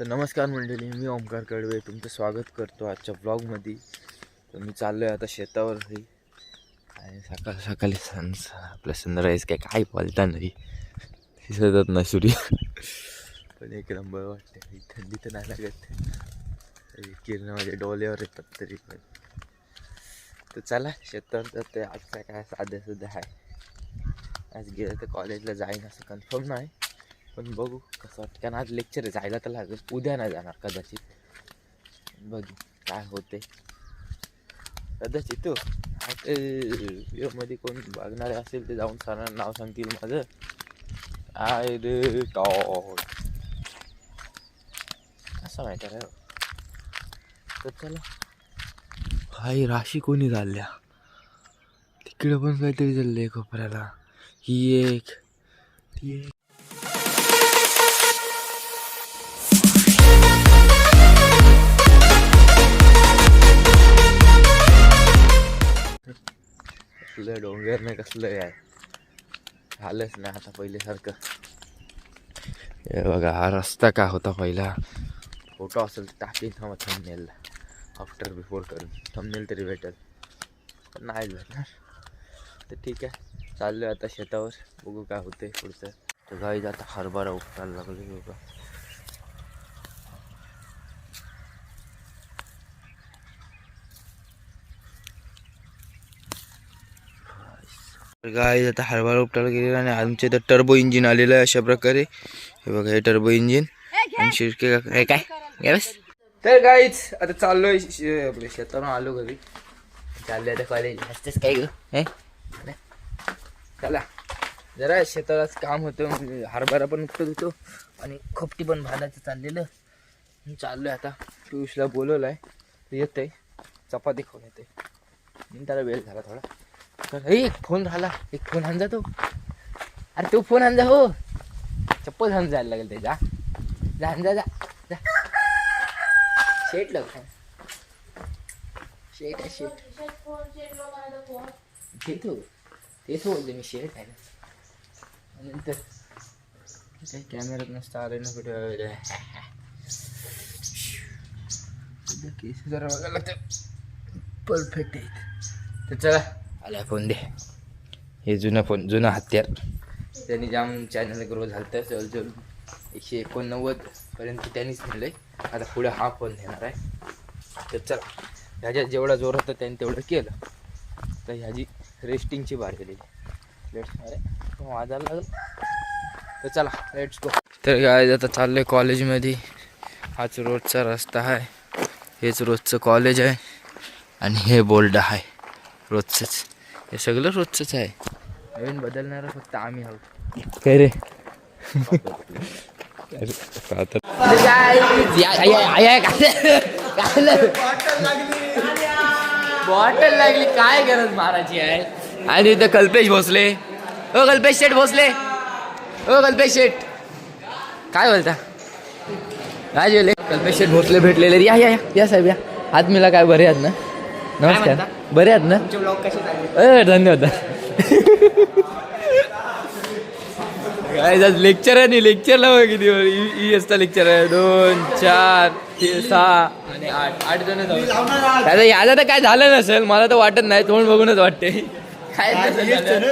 तर नमस्कार मंडळी मी ओमकार कडवे. तुमचं स्वागत करतो आजच्या ब्लॉगमध्ये तर मी चाललो आहे आता शेतावर आणि सकाळ सकाळी सन आपलं सनराईज काय काय बोलता नाही. दिसतच ना सूर्य. पण एक नंबर वाटते. थंडी तर नाही लागत. किरण माझ्या डोल्यावर येतात तरी पण. तर चला शेतावर जाते आजचा काय साध्या सुद्धा आहे. आज गेलं तर कॉलेजला जाईन असं कन्फर्म नाही. पण बघू कसं वाटतं. कारण आज लेक्चर जायला तर लागेल. उद्या नाही जाणार कदाचित. बघू काय होते. कदाचित हो. तो मध्ये कोण बघणारे असेल ते जाऊन सरांना नाव सांगतील माझं. आय रे टॉल असं माहिती आहे हो. तर चला. हाय राशी कोणी चालल्या तिकडे पण काहीतरी चाललंय कोपऱ्याला. ही एक. ती एक. कसलं डोंगर नाही कसलं आहे झालंच नाही आता पहिल्यासारखं. हे बघा हा रस्ता का होता पहिला? फोटो असेल तर टाकीन थांबा थंबनेलला आफ्टर बिफोर करून. थंबनेल तरी भेटेल. पण नाही भेटणार. तर ठीक आहे. चाललो आता शेतावर. बघू काय होते पुढचं. तर गाईज आता हरभरा उपटायला लागले बघा. गाय आता हरभरा उपटायला गेलेला आणि आमच्या इथं टर्बो इंजिन आलेलं आहे अशा प्रकारे. हे बघा हे टर्बो इंजिन आणि शिरके हे काय? हे बस. तर गाईच आता चाललोय आपल्या शेतावरून आलो घरी. चाललोय आता कॉलेज असतेच काय ग? हे? नाही. चला. जरा आज काम होतं म्हणजे हरभरा पण उपटत होतो आणि खोपटी पण भालायचं चाललेलं. चाललोय आता. पियुषला बोलवलं आहे येतंय. चपाती खाऊन येते त्याला वेळ झाला थोडा. एक फोन झाला एक फोन हांजा तो. अरे तो फोन हांजा हो. चप्पल हान जायला लागेल त्याचा जा जा जा. जा. जा. शेट लग शेट आहे शेट तेच हो तेच बोलते मी शेट आहे. ना नंतर काही कॅमेरात नसतं आले ना कुठे केस जरा बघायला लागतं परफेक्ट आहे तर चला. आला फोन दे हे जुना फोन जुना हत्यार. त्यांनी जाम चॅनल ग्रो झालं तर जवळजवळ एकशे एकोणनव्वदपर्यंत त्यांनीच नेलं आता पुढे हा फोन नेणार आहे. तर चला ह्याच्यात जेवढा जोर होता त्यांनी तेवढं केलं. तर ह्याची रेस्टिंगची बार केली लेट्स अरे वाजायला लागलं. तर चला लेट्स गो तर काय आता चाललं आहे कॉलेजमध्ये हाच रोजचा रस्ता आहे. हेच रोजचं कॉलेज आहे. आणि हे बोर्ड आहे. रोजचंच. हे सगळं रोजचंच आहे. नवीन बदलणारं फक्त आम्ही आहोत. काय रे? बॉटल लागली. काय गरज मारायची आहे आणि इथं कल्पेश भोसले. ओ कल्पेश शेठ भोसले. ओ कल्पेश शेठ. काय बोलता? काय जेवले? कल्पेश शेठ भोसले भेटलेले. या या या. या साहेब या. आज मिला काय बरे आहेत ना? नमस्कार. बरे आहेत ना? अ धन्यवाद. काय आज लेक्चर आहे नाही लेक्चरला बघ किती ई एसचा लेक्चर आहे. दोन चार तीन सहा आणि आठ. आठ जण जाऊ. त्याचं याचं तर काय झालं नसेल? मला तर वाटत नाही. तोंड बघूनच वाटते. काय नसेल झालं.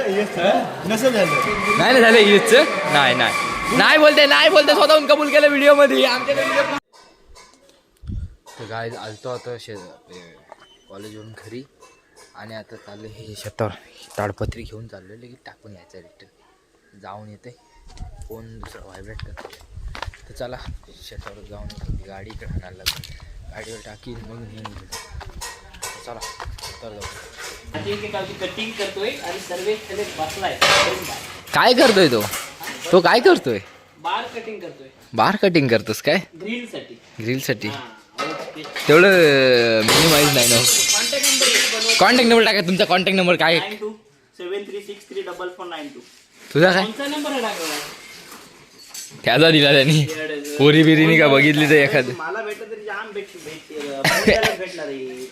नसेल झालं. नाही ना झालं ईदचं नाही नाही. नाही बोलते नाही बोलते. स्वतःहून कबूल केलं व्हिडिओमध्ये. आमच्याकडे व्हिडिओ तर काय आलतो आता शे कॉलेजवरून घरी. आणि आता चाललं हे शेतावर. ताडपत्री घेऊन चाललो लगेच टाकून यायचं रिटर्न जाऊन येते. फोन दुसरा व्हायब्रेट करतो तर चला शेतावर जाऊन येतो गाडी इकडे आणायला लागते गाडीवर टाकीन मग चला शेतावर जाऊ. कटिंग करतोय आणि सर्वे बसलाय. काय करतोय तो? तो काय करतोय? बार कटिंग करतोय. बार कटिंग करतोस काय? ग्रिलसाठी. ग्रिलसाठी तेवढं मिनिमाइज नाही ना. कॉन्टॅक्ट नंबर टाका तुमचा कॉन्टॅक्ट नंबर काय आहे? Nine two seven three six three double four nine two तुझा काय? नंबर त्याचा दिला त्यांनी. पोरी बिरीनी का बघितली तर एखादं. मला भेटलं तरी जाम भेट भेट भेटणार आहे.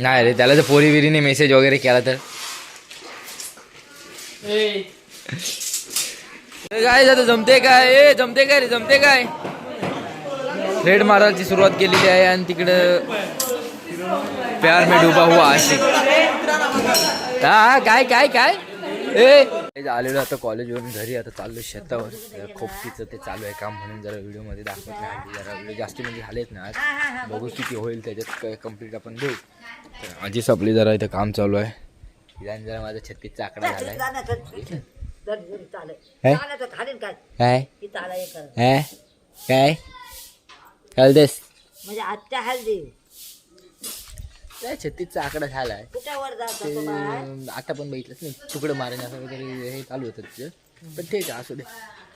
नाही रे त्याला जर पोरी बिरीने मेसेज वगैरे केला तर. काय जातं जमते काय? ए जमते काय रे जमते काय? रेड मारायची सुरुवात केलेली आहे आणि तिकडं प्यार में डुबा हुआ आशिक. हा काय काय काय? ए. आलेलो आता कॉलेजवरून घरी आता चाललो शेतावर. खोपटीचं ते चालू आहे काम म्हणून जरा व्हिडिओमध्ये दाखवत नाही. जरा व्हिडिओ जास्ती म्हणजे झालेच ना आज. बघू किती होईल त्याच्यात काय कंप्लीट आपण देऊ. तर आजी आपली जरा इथं काम चालू आहे. इथं जरा माझा छत्तीसचा आकडा झालाय. काय? काय काय? कळतेस म्हणजे आजच्या हल्दी. काय छत्तीसचा आकडा झालाय. कुठ्यावर जातो ते तो बाळ? आता पण बघितलंच नाही. तुकडं मारणे असं वगैरे हे चालू होतं तिचं. पण ठीक आहे असू दे.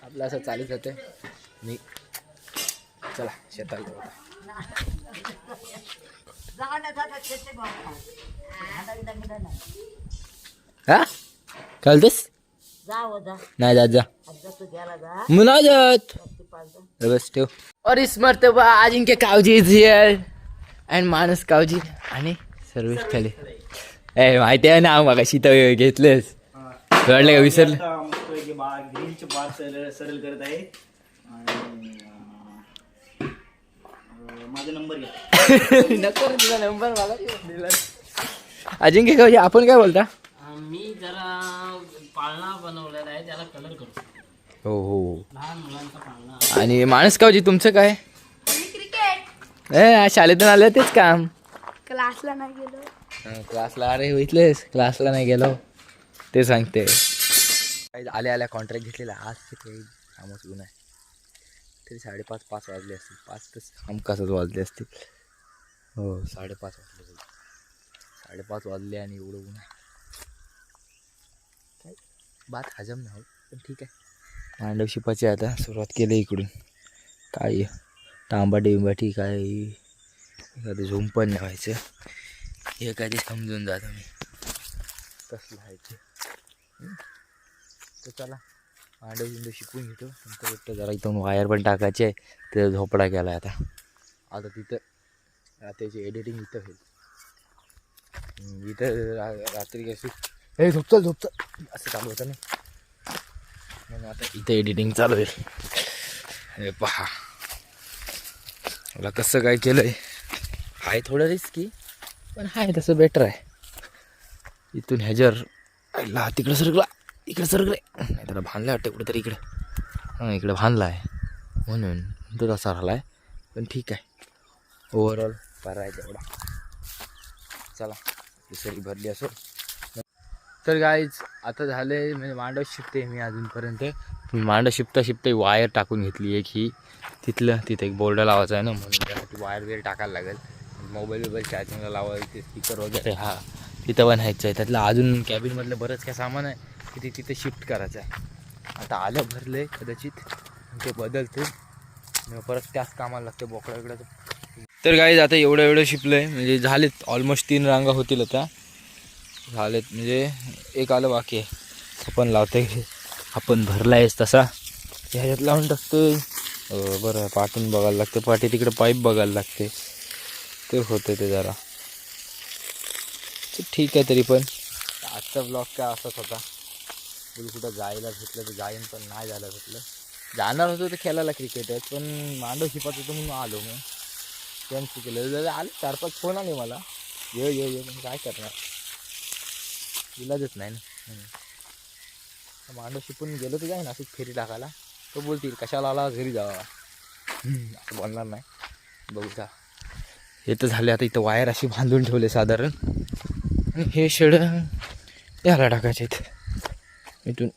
आपलं असं चालूच होतं. मी चला शेताला जाऊ आता. जाऊ ना जाता शेती नाही. हा कळतेस जा नाही जात जा आज जातो गेला जा. मग नाही जात ती पाच जा. बस ठेव और इस मर्तबा Ajinkya Kavji is here and Manas Kavji आणि सर्विस ठेले ए माहिती आहे ना मग तर घेतलेस. वाटलं का विसरलं? आता मस्तपैकी बा ग्रीनचे बाग सरळ सरळ करत आहे. आणि अं, अं, माझा नंबर घ्या. नको रे तुझा नंबर मला दिला. अजिंक्य कावजी आपण काय बोलता? मी जरा पाळणा बनवलेला आहे त्याला कलर करतो हो हो. लहान मुलांचा पाळणा आणि माणस कावजी तुमचं काय? ए शाळेतून आलं तेच काम. क्लासला नाही गेलो. क्लासला अरे इथलेस क्लासला नाही गेलो. ते सांगते. काही आल्या आल्या कॉन्ट्रॅक्ट घेतलेला. आज ते काही कामच ऊन आहे तरी साडेपाच पाच वाजले असतील. पाच तर हमखासच वाजले असतील? हो साडेपाच वाजले. साडेपाच वाजले आणि एवढं ऊन आहे काय? बात हजम नाही होत पण ठीक आहे. मांडव शिपाची आता सुरुवात केली इकडून. काय तांबाटी बिंबाटी काय एखादं झुंपण लावायचं. हे कधी समजून जातो मी कसलं आहे ते? तर चला मांडव बिंडव शिकून घेतो. नंतर एकटं जरा इथून वायर पण टाकायचे आहे. तिथं झोपडा केला आता. आता तिथं रात्रीची एडिटिंग इथं होईल. इथं रा- रात्री कशी? हे झोपचल झोपचल असं चालू होतं ना. म्हणून आता इथं एडिटिंग चालू आहे. हे पहा. मला कसं काय केलं आहे आहे थोडं रिस्की पण आहे तसं बेटर आहे. इथून ह्याच्यावर ला तिकडं सरकला इकडे सरकले. नाही त्याला भांडलं वाटतं कुठेतरी इकडे. हां इकडे भांडला आहे म्हणून तो तसा राहिला आहे पण ठीक आहे. ओव्हरऑल बरा आहे तेवढा. चला दुसरी भरली असो तर गाईज आता झाले म्हणजे मांडव शिपते मी अजूनपर्यंत. मी मांडव शिपता शिपते वायर टाकून घेतली एक ही. तिथलं तिथं एक बोर्ड लावायचा आहे ना म्हणून त्यासाठी वायर वगैरे टाकायला लागेल. मोबाईल वगैरे चार्जिंगला लावायचे स्पीकर वगैरे हा. तिथं बनायचं आहे. त्यातलं अजून कॅबिनमधलं बरंच काय सामान आहे की ते तिथे शिफ्ट करायचं आहे. आता आलं भरलं आहे कदाचित. ते बदलते. परत त्याच कामाला लागते बोकड्याकडं तर गाईज आता एवढं एवढं शिपलं आहे म्हणजे झालेत ऑलमोस्ट तीन रांगा होतील आता. झालेत. म्हणजे एक आलं बाकी आहे. आपण लावतोय. आपण भरला आहेस तसा. ह्याच्यात लावून टाकतोय. बरं पाठून बघायला लागते पाठी तिकडे पाईप बघायला लागते ते होते ते जरा. तर ठीक आहे तरी पण. आजचा ब्लॉग काय असाच होता. बोल कुठं जायला भेटलं तर जाईन पण नाही जायला भेटलं. जाणार होतो तर खेळायला क्रिकेट आहे. पण मांडव शिपात होतो म्हणून आलो मग त्यांचं केलं. आले चार पाच फोन आले मला. ये ये ये. पण काय करणार? इलाजच नाही ना. मांडव शिपून गेलो तर जाईन असंच फेरी टाकायला. तो बोलतील कशाला आला घरी जावा. असं बोलणार नाही. बघू का हे तर झाले आता इथं वायर अशी बांधून ठेवले साधारण. आणि हे शेड याला टाकायचे आहेत. इथून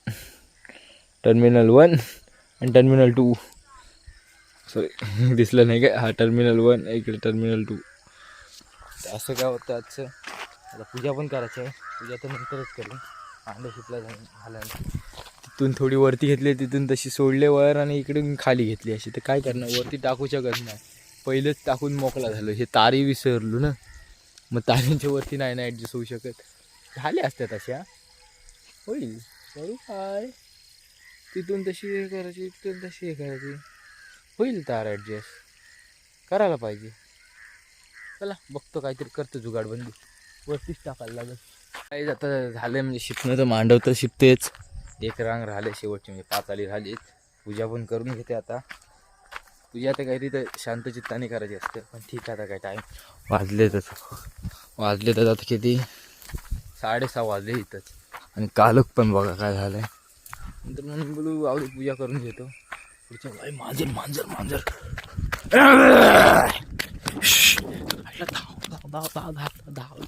टर्मिनल वन आणि टर्मिनल टू. सॉरी दिसलं नाही काय? हा टर्मिनल वन इकडे टर्मिनल टू. असं काय होतं आजचं? आता पूजा पण करायची आहे. पूजा तर नंतरच करेन अंडे शिपला जाऊन झाल्यानंतर. तिथून थोडी वरती घेतली तिथून तशी सोडले वर आणि इकडून खाली घेतली अशी. तर काय करणार? वरती टाकू शकत नाही. पहिलेच टाकून मोकळा झालो. हे तारी विसरलो ना. मग तारींच्या वरती नाही ना ॲडजस्ट होऊ शकत. झाले असतात अशा होईल. करू काय? तिथून तशी हे करायची तिथून तशी हे करायची. होईल तार ॲडजस्ट करायला पाहिजे. चला बघतो काहीतरी करतो जुगाड बंदी वरतीच टाकायला लागेल. काही आता झालं म्हणजे शिपणं तर मांडव तर शिपतेच. एक रांग राहिले शेवटची म्हणजे पाच आली राहिलीच पूजा पण करून घेते आता. पूजा आता काहीतरी तर शांत चित्ताने करायची असते पण ठीक आहे आता काय टाईम वाजले तर वाजले तर आता किती? साडेसहा वाजले इथंच. आणि कालक पण बघा काय झालंय. नंतर म्हणून बोलू आवडी पूजा करून घेतो. पुढच्या भाई मांजर मांजर मांजर. धाव धाव धाव धाव धाव धाव.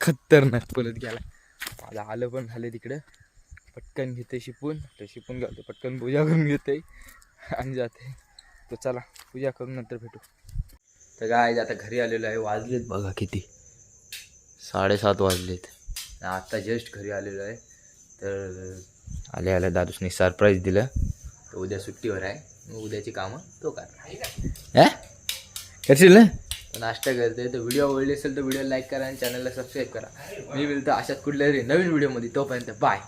खतरनाक पलत गेला माझं आलं पण झालं तिकडं. पटकन घेते शिपून. तर शिपून घालतो पटकन पूजा करून घेते आणि जाते तर चला पूजा करून नंतर भेटू. तर काय आता घरी आलेलो आहे. वाजलेत बघा किती. साडेसात वाजलेत. आता जस्ट घरी आलेलो आहे. तर आले आल्या दादूसने सरप्राईज दिलं. तर उद्या सुट्टीवर आहे. मग उद्याची कामं तो कर करशील ना? नाश्ता करते तर व्हिडिओ आवडली असेल तर व्हिडिओ लाईक करा आणि चॅनलला सबस्क्राईब करा. मी मिळतो अशाच कुठल्या तरी नवीन व्हिडिओमध्ये तोपर्यंत बाय